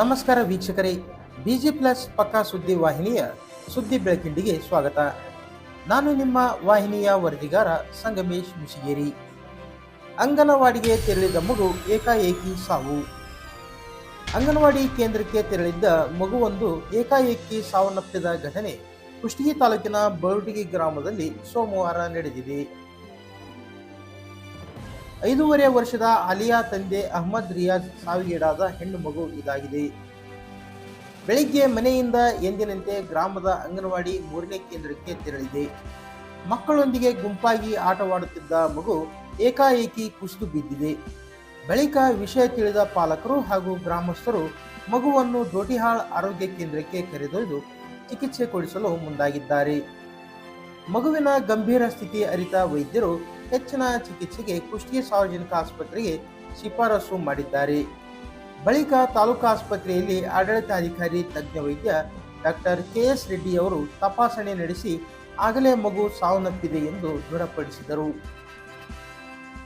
ನಮಸ್ಕಾರ ವೀಕ್ಷಕರೇ busy plus ಪಕ್ಕಾ ಸುದ್ದಿ ವಾಹಿನಿಯ ಸುದ್ದಿ ಬೆಳಕಿಂಡಿಗೆ ಸ್ವಾಗತ. ನಾನು ನಿಮ್ಮ ವಾಹಿನಿಯ ವರದಿಗಾರ ಸಂಗಮೇಶ್ ಮುಸಿಗೇರಿ ಅಂಗನವಾಡಿಗೆ ತೆರಳಿದ ಮಗು ಏಕಾಏಕಿ ಸಾವು. ಅಂಗನವಾಡಿ ಕೇಂದ್ರಕ್ಕೆ ತೆರಳಿದ್ದ ಮಗುವೊಂದು ಏಕಾಏಕಿ ಸಾವನ್ನಪ್ಪಿದ ಘಟನೆ ಕುಷ್ಟಗಿ ತಾಲೂಕಿನ ಬರುಟಿಗಿ ಗ್ರಾಮದಲ್ಲಿ ಸೋಮವಾರ ನಡೆದಿದೆ. ಐದೂವರೆ ವರ್ಷದ ಅಲಿಯಾ ತಂದೆ ಅಹಮದ್ ರಿಯಾಜ್ ಸಾವಿಗೀಡಾದ ಹೆಣ್ಣು ಮಗು ಇದಾಗಿದೆ. ಬೆಳಿಗ್ಗೆ ಮನೆಯಿಂದ ಎಂದಿನಂತೆ ಗ್ರಾಮದ ಅಂಗನವಾಡಿ ಮೂರನೇ ಕೇಂದ್ರಕ್ಕೆ ತೆರಳಿದೆ. ಮಕ್ಕಳೊಂದಿಗೆ ಗುಂಪಾಗಿ ಆಟವಾಡುತ್ತಿದ್ದ ಮಗು ಏಕಾಏಕಿ ಕುಸಿದು ಬಿದ್ದಿದೆ. ಬಳಿಕ ವಿಷಯ ತಿಳಿದ ಪಾಲಕರು ಹಾಗೂ ಗ್ರಾಮಸ್ಥರು ಮಗುವನ್ನು ದೋಟಿಹಾಳ್ ಆರೋಗ್ಯ ಕೇಂದ್ರಕ್ಕೆ ಕರೆದೊಯ್ದು ಚಿಕಿತ್ಸೆ ಕೊಡಿಸಲು ಮುಂದಾಗಿದ್ದಾರೆ. ಮಗುವಿನ ಗಂಭೀರ ಸ್ಥಿತಿ ಅರಿತ ವೈದ್ಯರು ಹೆಚ್ಚಿನ ಚಿಕಿತ್ಸೆಗೆ ಕುಷ್ಟಿ ಸಾರ್ವಜನಿಕ ಆಸ್ಪತ್ರೆಗೆ ಶಿಫಾರಸು ಮಾಡಿದ್ದಾರೆ. ಬಳಿಕ ತಾಲೂಕು ಆಸ್ಪತ್ರೆಯಲ್ಲಿ ಆಡಳಿತಾಧಿಕಾರಿ, ತಜ್ಞ ವೈದ್ಯ ಡಾಕ್ಟರ್ ಕೆ ಎಸ್ ರೆಡ್ಡಿ ಅವರು ತಪಾಸಣೆ ನಡೆಸಿ ಆಗಲೇ ಮಗು ಸಾವನ್ನಪ್ಪಿದೆ ಎಂದು ದೃಢಪಡಿಸಿದರು.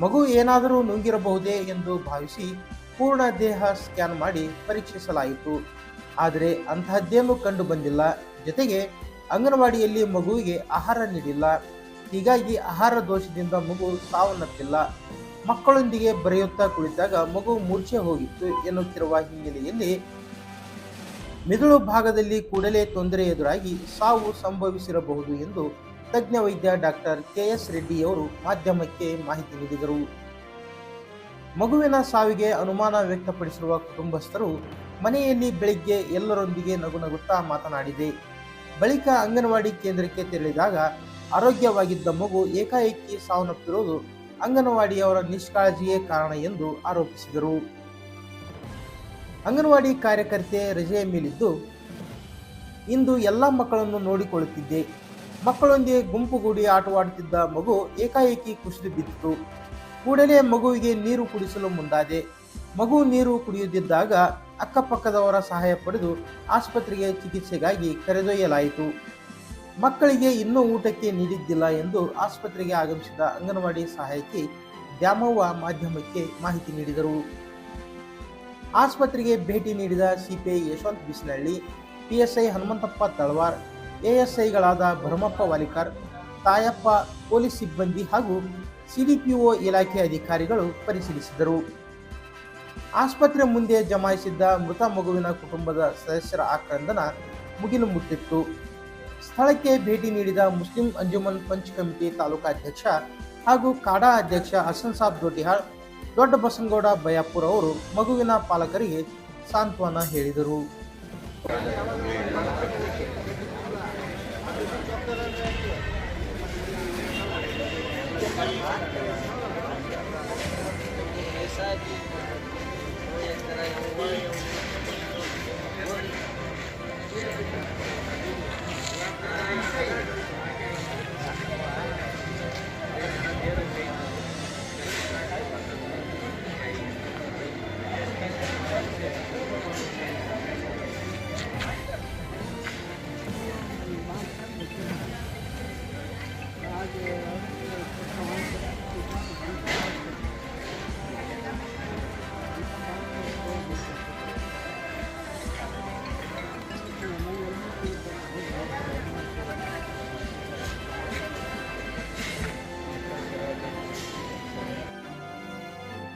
ಮಗು ಏನಾದರೂ ನುಂಗಿರಬಹುದೇ ಎಂದು ಭಾವಿಸಿ ಪೂರ್ಣ ದೇಹ ಸ್ಕ್ಯಾನ್ ಮಾಡಿ ಪರೀಕ್ಷಿಸಲಾಯಿತು. ಆದರೆ ಅಂತಹದ್ದೇನೂ ಕಂಡು ಬಂದಿಲ್ಲ ಜೊತೆಗೆ ಅಂಗನವಾಡಿಯಲ್ಲಿ ಮಗುವಿಗೆ ಆಹಾರ ನೀಡಿಲ್ಲ. ಹೀಗಾಗಿ ಆಹಾರ ದೋಷದಿಂದ ಮಗು ಸಾವನ್ನಪ್ಪಿಲ್ಲ. ಮಕ್ಕಳೊಂದಿಗೆ ಬರೆಯುತ್ತಾ ಕುಳಿತಾಗ ಮಗು ಮೂರ್ಛೆ ಹೋಗಿತ್ತು ಎನ್ನುತ್ತಿರುವ ಹಿನ್ನೆಲೆಯಲ್ಲಿ ಮಿದುಳು ಭಾಗದಲ್ಲಿ ಕೂಡಲೇ ತೊಂದರೆ ಎದುರಾಗಿ ಸಾವು ಸಂಭವಿಸಿರಬಹುದು ಎಂದು ತಜ್ಞ ವೈದ್ಯ ಡಾಕ್ಟರ್ ಕೆ ಎಸ್ ರೆಡ್ಡಿಯವರು ಮಾಧ್ಯಮಕ್ಕೆ ಮಾಹಿತಿ ನೀಡಿದರು. ಮಗುವಿನ ಸಾವಿಗೆ ಅನುಮಾನ ವ್ಯಕ್ತಪಡಿಸಿರುವ ಕುಟುಂಬಸ್ಥರು ಮನೆಯಲ್ಲಿ ಬೆಳಿಗ್ಗೆ ಎಲ್ಲರೊಂದಿಗೆ ನಗು ನಗುತ್ತಾ ಮಾತನಾಡಿದೆ. ಬಳಿಕ ಅಂಗನವಾಡಿ ಕೇಂದ್ರಕ್ಕೆ ತೆರಳಿದಾಗ ಆರೋಗ್ಯವಾಗಿದ್ದ ಮಗು ಏಕಾಏಕಿ ಸಾವನ್ನಪ್ಪಿರುವುದು ಅಂಗನವಾಡಿಯವರ ನಿಷ್ಕಾಳಜಿಯೇ ಕಾರಣ ಎಂದು ಆರೋಪಿಸಿದರು. ಅಂಗನವಾಡಿ ಕಾರ್ಯಕರ್ತೆ ರಜೆಯ ಮೇಲಿದ್ದು, ಇಂದು ಎಲ್ಲ ಮಕ್ಕಳನ್ನು ನೋಡಿಕೊಳ್ಳುತ್ತಿದ್ದೆ. ಮಕ್ಕಳೊಂದಿಗೆ ಗುಂಪುಗೂಡಿ ಆಟವಾಡುತ್ತಿದ್ದ ಮಗು ಏಕಾಏಕಿ ಕುಸಿದು ಬಿದ್ದಿತು. ಕೂಡಲೇ ಮಗುವಿಗೆ ನೀರು ಕುಡಿಸಲು ಮುಂದಾದೆ. ಮಗು ನೀರು ಕುಡಿಯುತ್ತಿದ್ದಾಗ ಅಕ್ಕಪಕ್ಕದವರ ಸಹಾಯ ಪಡೆದು ಆಸ್ಪತ್ರೆಗೆ ಚಿಕಿತ್ಸೆಗಾಗಿ ಕರೆದೊಯ್ಯಲಾಯಿತು. ಮಕ್ಕಳಿಗೆ ಇನ್ನೂ ಊಟಕ್ಕೆ ನೀಡಿದ್ದಿಲ್ಲ ಎಂದು ಆಸ್ಪತ್ರೆಗೆ ಆಗಮಿಸಿದ ಅಂಗನವಾಡಿ ಸಹಾಯಕಿ ದ್ಯಾಮವ್ವ ಮಾಧ್ಯಮಕ್ಕೆ ಮಾಹಿತಿ ನೀಡಿದರು. ಆಸ್ಪತ್ರೆಗೆ ಭೇಟಿ ನೀಡಿದ ಸಿಪಿಐ ಯಶವಂತ್ ಬಿಸ್ನಳ್ಳಿ, ಪಿಎಸ್ಐ ಹನುಮಂತಪ್ಪ ತಳವಾರ್, ಎಎಸ್ಐಗಳಾದ ಭರಮಪ್ಪ ವಾಲಿಕರ್, ತಾಯಪ್ಪ ಪೊಲೀಸ್ ಸಿಬ್ಬಂದಿ ಹಾಗೂ ಸಿಡಿಪಿಒ ಇಲಾಖೆ ಅಧಿಕಾರಿಗಳು ಪರಿಶೀಲಿಸಿದರು. ಆಸ್ಪತ್ರೆ ಮುಂದೆ ಜಮಾಯಿಸಿದ್ದ ಮೃತ ಮಗುವಿನ ಕುಟುಂಬದ ಸದಸ್ಯರ ಆಕ್ರಂದನ ಮುಗಿಲು ಮುಟ್ಟಿತ್ತು. ಸ್ಥಳಕ್ಕೆ ಭೇಟಿ ನೀಡಿದ ಮುಸ್ಲಿಂ ಅಂಜುಮನ್ ಪಂಚ್ ಕಮಿಟಿ ತಾಲೂಕಾಧ್ಯಕ್ಷ ಹಾಗೂ ಕಾಡಾ ಅಧ್ಯಕ್ಷ ಹಸನ್ ಸಾಬ್ ದೊಡ್ಡಿಹಾಳ್, ದೊಡ್ಡ ಬಸನಗೌಡ ಬಯಾಪುರ ಅವರು ಮಗುವಿನ ಪಾಲಕರಿಗೆ ಸಾಂತ್ವನ ಹೇಳಿದರು.